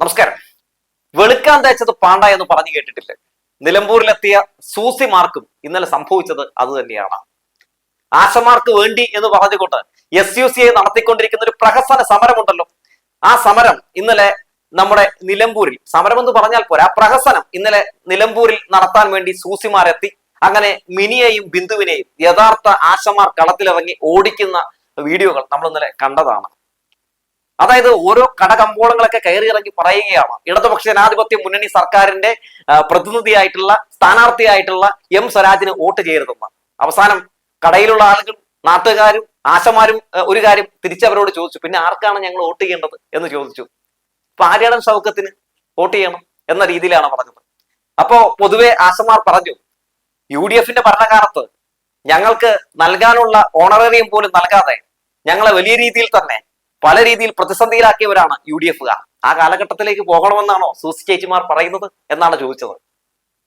നമസ്കാരം. വെളുക്കാൻ തേച്ചത് പാണ്ട എന്ന് പറഞ്ഞു കേട്ടിട്ടില്ലേ? നിലമ്പൂരിലെത്തിയ സൂസിമാർക്കും ഇന്നലെ സംഭവിച്ചത് അത് തന്നെയാണ്. ആശമാർക്ക് വേണ്ടി എന്ന് പറഞ്ഞുകൊണ്ട് എസ് യു സി ഐ നടത്തിക്കൊണ്ടിരിക്കുന്ന ഒരു പ്രഹസന സമരമുണ്ടല്ലോ. ആ സമരം ഇന്നലെ നമ്മുടെ നിലമ്പൂരിൽ സമരം എന്ന് പറഞ്ഞാൽ പോരാ പ്രഹസനം ഇന്നലെ നിലമ്പൂരിൽ നടത്താൻ വേണ്ടി സൂസിമാരെത്തി. അങ്ങനെ മിനിയെയും ബിന്ദുവിനെയും യഥാർത്ഥ ആശമാർ കളത്തിലിറങ്ങി ഓടിക്കുന്ന വീഡിയോകൾ നമ്മൾ ഇന്നലെ കണ്ടതാണ്. അതായത് ഓരോ കടകമ്പോളങ്ങളൊക്കെ കയറി ഇറങ്ങി പറയുകയാണ്. ഇടതുപക്ഷ ജനാധിപത്യ മുന്നണി സർക്കാരിന്റെ പ്രതിനിധിയായിട്ടുള്ള സ്ഥാനാർത്ഥിയായിട്ടുള്ള എം സ്വരാജിന് വോട്ട് ചെയ്യരുതെന്ന്. അവസാനം കടയിലുള്ള ആളുകൾ നാട്ടുകാരും ആശമാരും ഒരു കാര്യം തിരിച്ചവരോട് ചോദിച്ചു. പിന്നെ ആർക്കാണ് ഞങ്ങൾ വോട്ട് ചെയ്യേണ്ടത്? എന്ന് ചോദിച്ചു. അപ്പൊ ആര്യാടൻ സൗഖ്യത്തിന് വോട്ട് ചെയ്യണം? എന്ന രീതിയിലാണ് പറഞ്ഞത്. അപ്പോ പൊതുവെ ആശമാർ പറഞ്ഞു യു ഡി എഫിന്റെ ഭരണകാലത്ത് ഞങ്ങൾക്ക് നൽകാനുള്ള ഓണറേറിയം പോലും നൽകാതെ ഞങ്ങളെ വലിയ രീതിയിൽ തന്നെ പല രീതിയിൽ പ്രതിസന്ധിയിലാക്കിയവരാണ് യു ഡി എഫുകാർ ആ കാലഘട്ടത്തിലേക്ക് പോകണമെന്നാണോ സൂസി ചേച്ചിമാർ പറയുന്നത് എന്നാണ് ചോദിച്ചത്.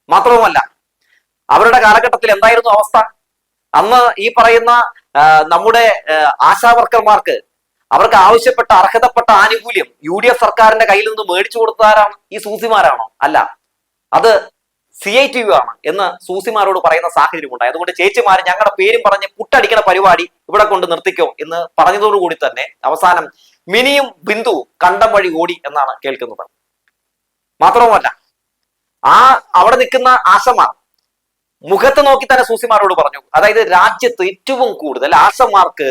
മാത്രവുമല്ല അവരുടെ കാലഘട്ടത്തിൽ എന്തായിരുന്നു അവസ്ഥ? അന്ന് ഈ പറയുന്ന നമ്മുടെ ആശാവർക്കർമാർക്ക് അവർക്ക് ആവശ്യപ്പെട്ട അർഹതപ്പെട്ട ആനുകൂല്യം യു ഡി എഫ് സർക്കാരിന്റെ കയ്യിൽ നിന്ന് മേടിച്ചു കൊടുത്തതാരാണ് ഈ സൂസിമാരാണോ? അല്ല. അത് സി ഐ ടി യു ആണ് എന്ന് സൂസിമാരോട് പറയുന്ന സാഹചര്യം സാഹചര്യമുണ്ടായി അതുകൊണ്ട് ചേച്ചിമാർ ഞങ്ങളുടെ പേരും പറഞ്ഞ് പുട്ടടിക്കണ പരിപാടി ഇവിടെ കൊണ്ട് നിർത്തിക്കോ എന്ന് പറഞ്ഞതോടുകൂടി തന്നെ അവസാനം മിനിയും ബിന്ദു കണ്ടം വഴി ഓടി എന്നാണ് കേൾക്കുന്നത്. മാത്രവുമല്ല ആ അവിടെ നിൽക്കുന്ന ആശമാർ മുഖത്ത് നോക്കി തന്നെ സൂസിമാരോട് പറഞ്ഞു. അതായത് രാജ്യത്ത് ഏറ്റവും കൂടുതൽ ആശമാർക്ക്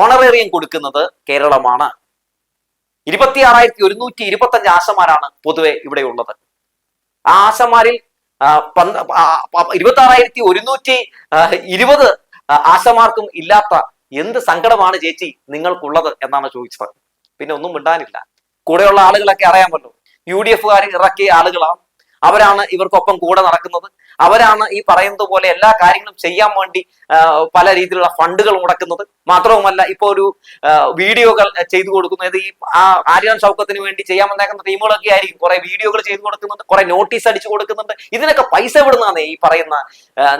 ഓണറേറിയം കൊടുക്കുന്നത് കേരളമാണ്. ഇരുപത്തി ആറായിരത്തി ഒരുന്നൂറ്റി ഇരുപത്തി അഞ്ച് ആശമാരാണ് പൊതുവെ ഇവിടെ ഉള്ളത് ആ ആശമാരിൽ ഇരുപത്തി ആറായിരത്തി ഒരുന്നൂറ്റി ഇരുപത് ആശമാർക്കും ഇല്ലാത്ത എന്ത് സങ്കടമാണ് ചേച്ചി നിങ്ങൾക്കുള്ളത് എന്നാണ് ചോദിച്ചത്. പിന്നെ ഒന്നും മിണ്ടാനില്ല. കൂടെയുള്ള ആളുകളൊക്കെ അറിയാമല്ലോ യു ഡി എഫുകാർ ഇറക്കിയ ആളുകളാണ്. അവരാണ് ഇവർക്കൊപ്പം കൂടെ നടക്കുന്നത്. അവരാണ് ഈ പറയുന്നത് പോലെ എല്ലാ കാര്യങ്ങളും ചെയ്യാൻ വേണ്ടി പല രീതിയിലുള്ള ഫണ്ടുകൾ മുടക്കുന്നത്. മാത്രവുമല്ല ഇപ്പൊ ഒരു വീഡിയോകൾ ചെയ്തു കൊടുക്കുന്നത് ഈ ആര്യാൻ ചൗക്കത്തിന് വേണ്ടി ചെയ്യാൻ വന്നേക്കുന്ന ടീമുകളൊക്കെ ആയിരിക്കും. കുറെ വീഡിയോകൾ ചെയ്തു കൊടുക്കുന്നുണ്ട് കുറെ നോട്ടീസ് അടിച്ചു കൊടുക്കുന്നുണ്ട്. ഇതിനൊക്കെ പൈസ വിടുന്നതാണ് ഈ പറയുന്ന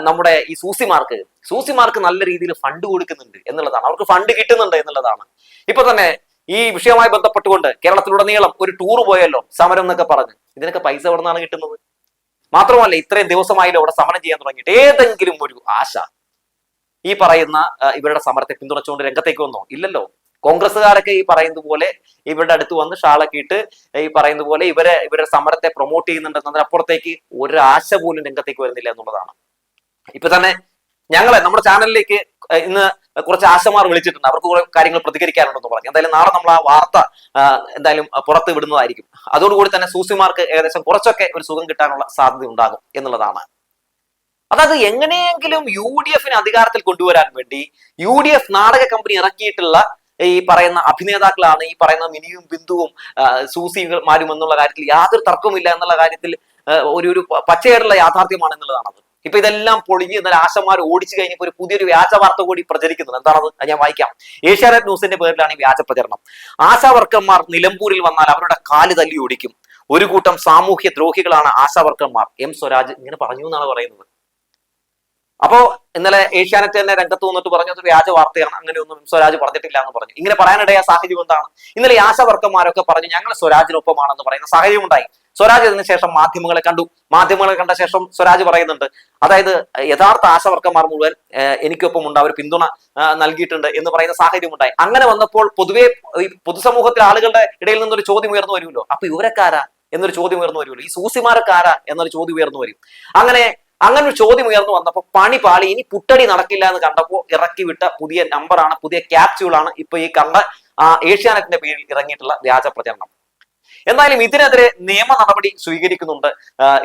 നമ്മുടെ ഈ സൂസിമാർക്ക്? സൂസിമാർക്ക് നല്ല രീതിയിൽ ഫണ്ട് കൊടുക്കുന്നുണ്ട് എന്നുള്ളതാണ്. അവർക്ക് ഫണ്ട് കിട്ടുന്നുണ്ട് എന്നുള്ളതാണ്. ഇപ്പൊ തന്നെ ഈ വിഷയവുമായി ബന്ധപ്പെട്ടുകൊണ്ട് കേരളത്തിലുടനീളം ഒരു ടൂർ പോയല്ലോ സമരം എന്നൊക്കെ പറഞ്ഞ്. ഇതിനൊക്കെ പൈസ എവിടെ നിന്നാണ് കിട്ടുന്നത്? മാത്രമല്ല ഇത്രയും ദിവസമായാലും അവിടെ സമരം ചെയ്യാൻ തുടങ്ങിയിട്ട് ഏതെങ്കിലും ഒരു ആശ ഈ പറയുന്ന ഇവരുടെ സമരത്തെ പിന്തുണച്ചുകൊണ്ട് രംഗത്തേക്ക് വന്നോ? ഇല്ലല്ലോ. കോൺഗ്രസ്സുകാരൊക്കെ ഈ പറയുന്നത് പോലെ ഇവരുടെ അടുത്ത് വന്ന് ഷാളൊക്കെ ഇട്ട് ഈ പറയുന്ന പോലെ ഇവരെ ഇവരുടെ സമരത്തെ പ്രൊമോട്ട് ചെയ്യുന്നുണ്ടെന്നതിനപ്പുറത്തേക്ക് ഒരു ഒരാശ പോലും രംഗത്തേക്ക് വരുന്നില്ല എന്നുള്ളതാണ്. ഇപ്പൊ തന്നെ ഞങ്ങളെ നമ്മുടെ ചാനലിലേക്ക് ഇന്ന് കുറച്ച് ആശമാർ വിളിച്ചിട്ടുണ്ട്. അവർക്ക് കുറെ കാര്യങ്ങൾ പ്രതികരിക്കാനുണ്ടെന്ന് പറഞ്ഞു. എന്തായാലും നാളെ നമ്മൾ ആ വാർത്ത എന്തായാലും പുറത്ത് വിടുന്നതായിരിക്കും. അതോടുകൂടി തന്നെ സൂസിമാർക്ക് ഏകദേശം കുറച്ചൊക്കെ ഒരു സുഖം കിട്ടാനുള്ള സാധ്യത ഉണ്ടാകും എന്നുള്ളതാണ്. അതായത് എങ്ങനെയെങ്കിലും യു ഡി എഫിനെ അധികാരത്തിൽ കൊണ്ടുവരാൻ വേണ്ടി യു ഡി എഫ് നാടക കമ്പനി ഇറക്കിയിട്ടുള്ള ഈ പറയുന്ന അഭിനേതാക്കളാണ് ഈ പറയുന്ന മിനിയും ബിന്ദുവും സൂസിമാരും എന്നുള്ള കാര്യത്തിൽ യാതൊരു തർക്കവുമില്ല എന്നുള്ള കാര്യത്തിൽ ഒരു ഒരു പച്ചയായിട്ടുള്ള യാഥാർത്ഥ്യമാണ് എന്നുള്ളതാണത് ഇപ്പൊ ഇതെല്ലാം പൊളിഞ്ഞ് ഇന്നലെ ആശമാർ ഓടിച്ചു കഴിഞ്ഞപ്പോൾ ഒരു പുതിയൊരു വ്യാജ വാർത്ത കൂടി പ്രചരിക്കുന്നത് എന്താണത്? അത് ഞാൻ വായിക്കാം. ഏഷ്യാനെറ്റ് ന്യൂസിന്റെ പേരിലാണ് ഈ വ്യാജ പ്രചരണം. ആശാ വർക്കർമാർ നിലമ്പൂരിൽ വന്നാൽ അവരുടെ കാൽ തല്ലി ഓടിക്കും. ഒരു കൂട്ടം സാമൂഹ്യ ദ്രോഹികളാണ് ആശാ വർക്കർമാർ എം സ്വരാജ് ഇങ്ങനെ പറഞ്ഞു എന്നാണ് പറയുന്നത്. അപ്പോ ഇന്നലെ ഏഷ്യാനെറ്റ് തന്നെ രംഗത്ത് വന്നിട്ട് പറഞ്ഞത് വ്യാജ വാർത്തയാണ് അങ്ങനെയൊന്നും സ്വരാജ് പറഞ്ഞിട്ടില്ല എന്ന് പറഞ്ഞു. ഇങ്ങനെ പറയാനിടയ സാഹചര്യം എന്താണ്? ഇന്നലെ ആശാവർക്കന്മാരൊക്കെ പറഞ്ഞു ഞങ്ങൾ സ്വരാജിനൊപ്പമാണെന്ന് പറയുന്ന സാഹചര്യം ഉണ്ടായി. സ്വരാജ് ഇതിന് ശേഷം മാധ്യമങ്ങളെ കണ്ടു. മാധ്യമങ്ങളെ കണ്ട ശേഷം സ്വരാജ് പറയുന്നുണ്ട് അതായത് യഥാർത്ഥ ആശവർക്കന്മാർ മുഴുവൻ എനിക്കൊപ്പം ഉണ്ട് അവർ പിന്തുണ നൽകിയിട്ടുണ്ട് എന്ന് പറയുന്ന സാഹചര്യം ഉണ്ടായി അങ്ങനെ വന്നപ്പോൾ പൊതുവേ ഈ പൊതുസമൂഹത്തിലെ ആളുകളുടെ ഇടയിൽ നിന്നൊരു ചോദ്യം ഉയർന്നു വരുമല്ലോ. അപ്പൊ ഇവരക്കാരാ എന്നൊരു ചോദ്യം ഉയർന്നു വരുമല്ലോ. ഈ സൂസിമാരക്കാരാ എന്നൊരു ചോദ്യം ഉയർന്നു വരും. അങ്ങനെ അങ്ങനെ ഒരു ചോദ്യം ഉയർന്നു വന്നപ്പോൾ പണി പാളി ഇനി പുട്ടടി നടക്കില്ല എന്ന് കണ്ടപ്പോൾ ഇറക്കി വിട്ട പുതിയ നമ്പറാണ് പുതിയ ക്യാപ്സ്യൂളാണ് ഇപ്പൊ ഈ കണ്ട ഏഷ്യാനെറ്റിന്റെ പേരിൽ ഇറങ്ങിയിട്ടുള്ള വ്യാജ പ്രചരണം. എന്തായാലും ഇതിനെതിരെ നിയമ നടപടി സ്വീകരിക്കുന്നുണ്ട്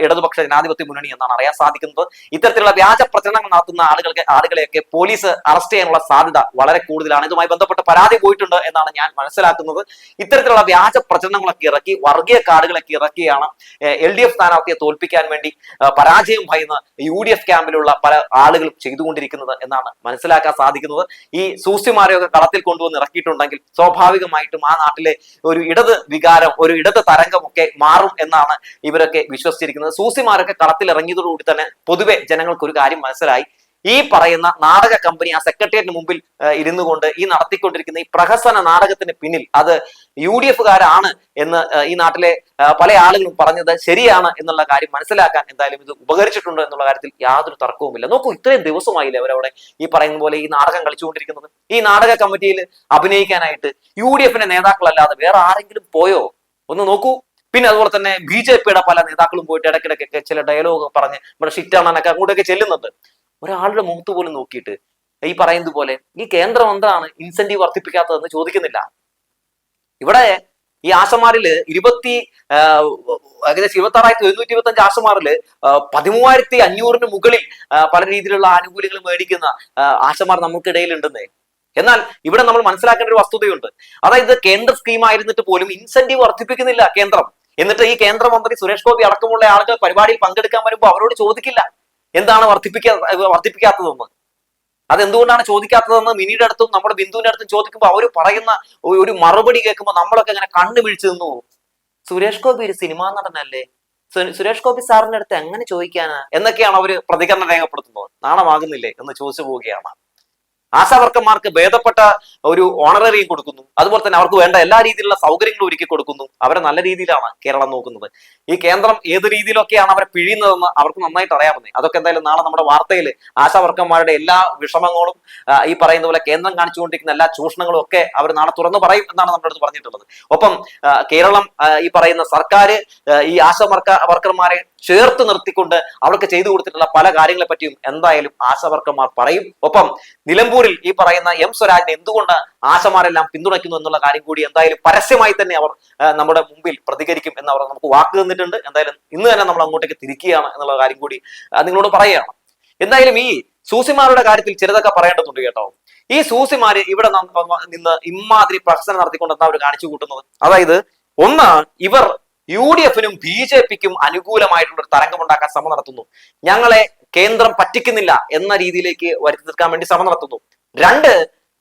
ഇടതുപക്ഷ ജനാധിപത്യ മുന്നണി എന്നാണ് അറിയാൻ സാധിക്കുന്നത്. ഇത്തരത്തിലുള്ള വ്യാജ പ്രചരണങ്ങൾ നടത്തുന്ന ആളുകൾക്ക് ആളുകളെയൊക്കെ പോലീസ് അറസ്റ്റ് ചെയ്യാനുള്ള സാധ്യത വളരെ കൂടുതലാണ്. ഇതുമായി ബന്ധപ്പെട്ട് പരാതി പോയിട്ടുണ്ട് എന്നാണ് ഞാൻ മനസ്സിലാക്കുന്നത്. ഇത്തരത്തിലുള്ള വ്യാജ പ്രചരണങ്ങളൊക്കെ ഇറക്കി വർഗീയ കാർഡുകളൊക്കെ ഇറക്കിയാണ് എൽ ഡി എഫ് സ്ഥാനാർത്ഥിയെ തോൽപ്പിക്കാൻ വേണ്ടി പരാജയം ഭയന്ന് യു ഡി എഫ് ക്യാമ്പിലുള്ള പല ആളുകളും ചെയ്തുകൊണ്ടിരിക്കുന്നത് എന്നാണ് മനസ്സിലാക്കാൻ സാധിക്കുന്നത്. ഈ സൂസിമാരെയൊക്കെ കളത്തിൽ കൊണ്ടുവന്ന് ഇറക്കിയിട്ടുണ്ടെങ്കിൽ സ്വാഭാവികമായിട്ടും ആ നാട്ടിലെ ഒരു ഇടത് വികാരം ഒരു ഇടത് തരംഗമൊക്കെ മാറും എന്നാണ് ഇവരൊക്കെ വിശ്വസിച്ചിരിക്കുന്നത്. സൂസിമാരൊക്കെ കളത്തിൽ ഇറങ്ങിയതോടുകൂടി തന്നെ പൊതുവെ ജനങ്ങൾക്ക് ഒരു കാര്യം മനസ്സിലായി. ഈ പറയുന്ന നാടക കമ്പനി ആ സെക്രട്ടേറിയറ്റിന് മുമ്പിൽ ഇരുന്നു കൊണ്ട് ഈ നടത്തിക്കൊണ്ടിരിക്കുന്ന ഈ പ്രഹസന നാടകത്തിന് പിന്നിൽ അത് യു ഡി എഫുകാരാണ് എന്ന് ഈ നാട്ടിലെ പല ആളുകളും പറഞ്ഞത് ശരിയാണ് എന്നുള്ള കാര്യം മനസ്സിലാക്കാൻ എന്തായാലും ഇത് ഉപകരിച്ചിട്ടുണ്ട് എന്നുള്ള കാര്യത്തിൽ യാതൊരു തർക്കവുമില്ല. നോക്കൂ ഇത്രയും ദിവസമായില്ലേ അവരവിടെ ഈ പറയുന്ന പോലെ ഈ നാടകം കളിച്ചുകൊണ്ടിരിക്കുന്നത്? ഈ നാടക കമ്മിറ്റിയിൽ അഭിനയിക്കാനായിട്ട് യു ഡി എഫിന്റെ നേതാക്കളല്ലാതെ വേറെ ആരെങ്കിലും പോയോ? ഒന്ന് നോക്കൂ. പിന്നെ അതുപോലെ തന്നെ ബി ജെ പിയുടെ പല നേതാക്കളും പോയിട്ട് ഇടയ്ക്കിടയ്ക്കൊക്കെ ചില ഡയലോഗ് പറഞ്ഞ് നമ്മുടെ ഷിറ്റാണെന്നൊക്കെ അങ്ങോട്ടൊക്കെ ചെല്ലുന്നുണ്ട്. ഒരാളുടെ മുഖത്ത് പോലും നോക്കിയിട്ട് ഈ പറയുന്നത് പോലെ ഈ കേന്ദ്രം എന്താണ് ഇൻസെന്റീവ് വർദ്ധിപ്പിക്കാത്തതെന്ന് ചോദിക്കുന്നില്ല. ഇവിടെ ഈ ആശമാരിൽ ഇരുപത്തി ഏകദേശം ഇരുപത്തി ആറായിരത്തി എഴുന്നൂറ്റി ഇരുപത്തി അഞ്ച് ആശമാരിൽ പതിമൂവായിരത്തി അഞ്ഞൂറിന് മുകളിൽ പല രീതിയിലുള്ള ആനുകൂല്യങ്ങൾ മേടിക്കുന്ന ആശമാർ നമുക്കിടയിൽ ഉണ്ടെന്നേ എന്നാൽ ഇവിടെ നമ്മൾ മനസ്സിലാക്കേണ്ട ഒരു വസ്തുതയുണ്ട്. അതായത് കേന്ദ്ര സ്കീം ആയിരുന്നിട്ട് പോലും ഇൻസെന്റീവ് വർദ്ധിപ്പിക്കുന്നില്ല കേന്ദ്രം. എന്നിട്ട് ഈ കേന്ദ്രമന്ത്രി സുരേഷ് ഗോപി അടക്കമുള്ള ആളുകൾ പരിപാടിയിൽ പങ്കെടുക്കാൻ വരുമ്പോൾ അവരോട് ചോദിക്കില്ല. എന്താണ് വർദ്ധിപ്പിക്കാ വർദ്ധിപ്പിക്കാത്തതെന്ന് അതെന്തുകൊണ്ടാണ് ചോദിക്കാത്തതെന്ന് മിനിയുടെ അടുത്തും നമ്മുടെ ബിന്ദുവിന്റെ അടുത്തും ചോദിക്കുമ്പോൾ അവർ പറയുന്ന ഒരു- മറുപടി കേൾക്കുമ്പോൾ നമ്മളൊക്കെ ഇങ്ങനെ കണ്ണു പിടിച്ചു നിന്നു സുരേഷ് ഗോപി ഒരു സിനിമാ നടനല്ലേ? സുരേഷ് ഗോപി സാറിന്റെ അടുത്ത് എങ്ങനെ ചോദിക്കാനാ? എന്നൊക്കെയാണ് അവർ പ്രതികരണം രേഖപ്പെടുത്തുന്നത്. നാണമാകുന്നില്ലേ? എന്ന് ചോദിച്ചു പോവുകയാണ്. ആശാവർക്കന്മാർക്ക് ഭേദപ്പെട്ട ഒരു ഓണററിയും കൊടുക്കുന്നു. അതുപോലെ തന്നെ അവർക്ക് വേണ്ട എല്ലാ രീതിയിലുള്ള സൗകര്യങ്ങളും ഒരുക്കി കൊടുക്കുന്നു. അവരെ നല്ല രീതിയിലാണ് കേരളം നോക്കുന്നത്. ഈ കേന്ദ്രം ഏത് രീതിയിലൊക്കെയാണ് അവരെ പിഴിയുന്നതെന്ന് അവർക്ക് നന്നായിട്ട് അറിയാവുന്നത് അതൊക്കെ എന്തായാലും നാളെ നമ്മുടെ വാർത്തയിൽ ആശാവർക്കന്മാരുടെ എല്ലാ വിഷമങ്ങളും ഈ പറയുന്ന പോലെ കേന്ദ്രം കാണിച്ചുകൊണ്ടിരിക്കുന്ന എല്ലാ ചൂഷണങ്ങളും ഒക്കെ അവർ നാളെ തുറന്നു പറയും എന്നാണ് നമ്മുടെ അടുത്ത് പറഞ്ഞിട്ടുള്ളത്. ഒപ്പം കേരളം ഈ പറയുന്ന സർക്കാർ ഈ ആശാവർക്ക വർക്കർമാരെ ചേർത്ത് നിർത്തിക്കൊണ്ട് അവർക്ക് ചെയ്തു കൊടുത്തിട്ടുള്ള പല കാര്യങ്ങളെ പറ്റിയും എന്തായാലും ആശാവർക്കന്മാർ പറയും. ഒപ്പം നിലമ്പൂരിൽ ഈ പറയുന്ന എം സ്വരാജിനെ എന്തുകൊണ്ട് ആശമാരെല്ലാം പിന്തുണയ്ക്കുന്നു എന്നുള്ള കാര്യം കൂടി എന്തായാലും പരസ്യമായി തന്നെ അവർ നമ്മുടെ മുമ്പിൽ പ്രതികരിക്കും എന്ന് അവർ നമുക്ക് വാക്ക് തന്നിട്ടുണ്ട്. എന്തായാലും ഇന്ന് തന്നെ നമ്മൾ അങ്ങോട്ടേക്ക് തിരിക്കുകയാണ് എന്നുള്ള കാര്യം കൂടി നിങ്ങളോട് പറയുകയാണ്. എന്തായാലും ഈ സൂസിമാരുടെ കാര്യത്തിൽ ചിലതൊക്കെ പറയേണ്ടതുണ്ട് കേട്ടോ. ഈ സൂസിമാര് ഇവിടെ നിന്ന് ഇമാതിരി പ്രഹസനം നടത്തിക്കൊണ്ട് എന്താ അവർ കാണിച്ചു കൂട്ടുന്നത്? അതായത് ഒന്ന് ഇവർ യു ഡി എഫിനും ബി ജെ പിക്കും അനുകൂലമായിട്ടുള്ള ഒരു തരംഗമുണ്ടാക്കാൻ ശ്രമം നടത്തുന്നു. ഞങ്ങളെ കേന്ദ്രം പറ്റിക്കുന്നില്ല എന്ന രീതിയിലേക്ക് വരുത്തി തീർക്കാൻ വേണ്ടി ശ്രമം നടത്തുന്നു. രണ്ട്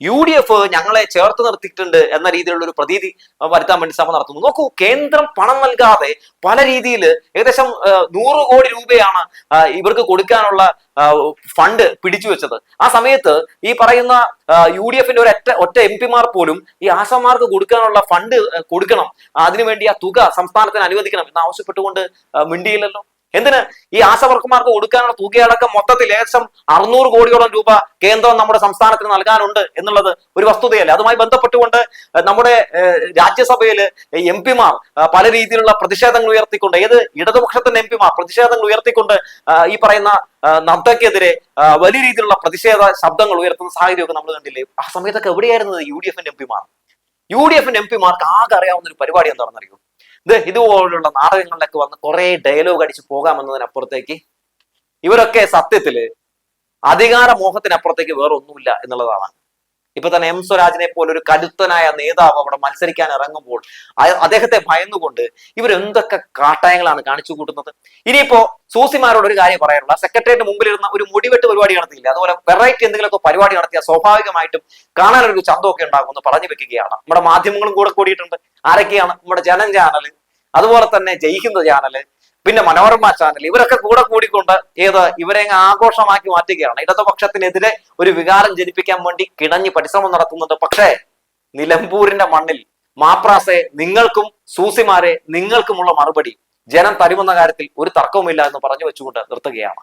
യു ഡി എഫ് ഞങ്ങളെ ചേർത്ത് നിർത്തിയിട്ടുണ്ട് എന്ന രീതിയിലുള്ള ഒരു പ്രതീതി വരുത്താൻ വേണ്ടി ശ്രമം നടത്തുന്നു. നോക്കൂ കേന്ദ്രം പണം നൽകാതെ പല രീതിയിൽ ഏകദേശം നൂറ് കോടി രൂപയാണ് ഇവർക്ക് കൊടുക്കാനുള്ള ഫണ്ട് പിടിച്ചു വെച്ചത്. ആ സമയത്ത് ഈ പറയുന്ന യു ഡി എഫിന്റെ ഒരു ഒറ്റ എം പിമാർ പോലും ഈ ആശാമാർക്ക് കൊടുക്കാനുള്ള ഫണ്ട് കൊടുക്കണം. അതിനുവേണ്ടി ആ തുക സംസ്ഥാനത്തിന് അനുവദിക്കണം എന്ന് ആവശ്യപ്പെട്ടുകൊണ്ട് മിണ്ടിയില്ലല്ലോ? എന്തിന്? ഈ ആശവർക്കുമാർക്ക് കൊടുക്കാനുള്ള തുകയടക്കം മൊത്തത്തിൽ ഏകദേശം അറുന്നൂറ് കോടിയോളം രൂപ കേന്ദ്രം നമ്മുടെ സംസ്ഥാനത്തിന് നൽകാനുണ്ട് എന്നുള്ളത് ഒരു വസ്തുതയല്ല? അതുമായി ബന്ധപ്പെട്ടുകൊണ്ട് നമ്മുടെ രാജ്യസഭയിൽ എം പിമാർ പല രീതിയിലുള്ള പ്രതിഷേധങ്ങൾ ഉയർത്തിക്കൊണ്ട് ഏത് ഇടതുപക്ഷത്തിന്റെ എം പിമാർ പ്രതിഷേധങ്ങൾ ഉയർത്തിക്കൊണ്ട് ഈ പറയുന്ന നദ്ദക്കെതിരെ വലിയ രീതിയിലുള്ള പ്രതിഷേധ ശബ്ദങ്ങൾ ഉയർത്തുന്ന സാഹചര്യമൊക്കെ നമ്മൾ കണ്ടില്ലേ? ആ സമയത്തൊക്കെ എവിടെയായിരുന്നത് യു ഡി എഫിന്റെ എം പിമാർ? യു ഡി എഫിന്റെ എം പിമാർക്ക് ആകെ അറിയാവുന്ന ഒരു പരിപാടി എന്താണെന്നറിയോ? ഇത് ഇതുപോലുള്ള നാടകങ്ങളിലൊക്കെ വന്ന് കുറെ ഡയലോഗ് അടിച്ച് പോകാമെന്നതിനപ്പുറത്തേക്ക് ഇവരൊക്കെ സത്യത്തിൽ അധികാര മോഹത്തിനപ്പുറത്തേക്ക് വേറെ ഒന്നുമില്ല എന്നുള്ളതാണ്. ഇപ്പൊ തന്നെ എം സ്വരാജിനെ പോലെ ഒരു കരുത്തനായ നേതാവ് അവിടെ മത്സരിക്കാൻ ഇറങ്ങുമ്പോൾ അദ്ദേഹത്തെ ഭയന്നുകൊണ്ട് ഇവരെന്തൊക്കെ കാട്ടായങ്ങളാണ് കാണിച്ചു കൂട്ടുന്നത്? ഇനിയിപ്പോ സൂസിമാരോട് ഒരു കാര്യം പറയാനുള്ള. സെക്രട്ടേറിയറ്റ് മുമ്പിലിരുന്ന ഒരു മുടിവെട്ട് പരിപാടി നടത്തിയില്ല. അതുപോലെ വെറൈറ്റി എന്തെങ്കിലുമൊക്കെ പരിപാടി നടത്തിയാൽ സ്വാഭാവികമായിട്ടും കാണാനൊരു ചന്തമൊക്കെ ഉണ്ടാകുമെന്ന് പറഞ്ഞു വെക്കുകയാണ്. നമ്മുടെ മാധ്യമങ്ങളും കൂടെ കൂടിയിട്ടുണ്ട്. ആരൊക്കെയാണ്? നമ്മുടെ ജനം ചാനൽ അതുപോലെ തന്നെ ജയ്ഹിന്ദ് ചാനൽ പിന്നെ മനോരമ ചാനൽ ഇവരൊക്കെ കൂടെ കൂടിക്കൊണ്ട് ഏത് ഇവരെ ആഘോഷമാക്കി മാറ്റുകയാണ്. ഇടതുപക്ഷത്തിനെതിരെ ഒരു വികാരം ജനിപ്പിക്കാൻ വേണ്ടി കിണഞ്ഞ് പരിശ്രമം നടത്തുന്നുണ്ട്. പക്ഷേ നിലമ്പൂരിന്റെ മണ്ണിൽ മാപ്രാസെ നിങ്ങൾക്കും സൂസിമാരെ നിങ്ങൾക്കുമുള്ള മറുപടി ജനം തരുമെന്ന കാര്യത്തിൽ ഒരു തർക്കവുമില്ല എന്ന് പറഞ്ഞു വെച്ചുകൊണ്ട് നിർത്തുകയാണ്.